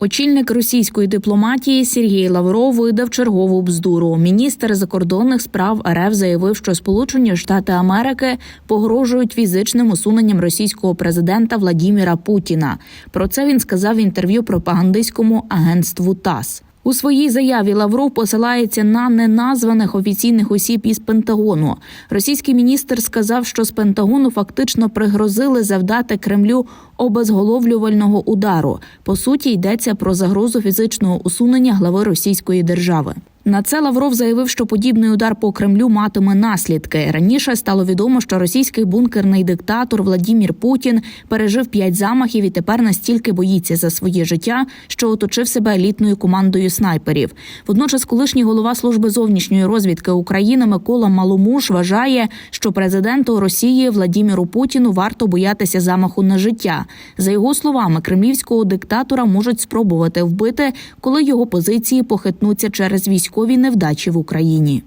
Очільник російської дипломатії Сергій Лавров видав чергову бздуру. Міністр закордонних справ РФ заявив, що Сполучені Штати Америки погрожують фізичним усуненням російського президента Владіміра Путіна. Про це він сказав в інтерв'ю пропагандистському агентству ТАСС. У своїй заяві Лавров посилається на неназваних офіційних осіб із Пентагону. Російський міністр сказав, що з Пентагону фактично пригрозили завдати Кремлю обезголовлювального удару. По суті, йдеться про загрозу фізичного усунення глави Російської держави. На це Лавров заявив, що подібний удар по Кремлю матиме наслідки. Раніше стало відомо, що російський бункерний диктатор Владімір Путін пережив п'ять замахів і тепер настільки боїться за своє життя, що оточив себе елітною командою снайперів. Водночас, колишній голова служби зовнішньої розвідки України Микола Маломуш вважає, що президенту Росії Владіміру Путіну варто боятися замаху на життя. За його словами, кремлівського диктатора можуть спробувати вбити, коли його позиції похитнуться через військові невдачі в Україні.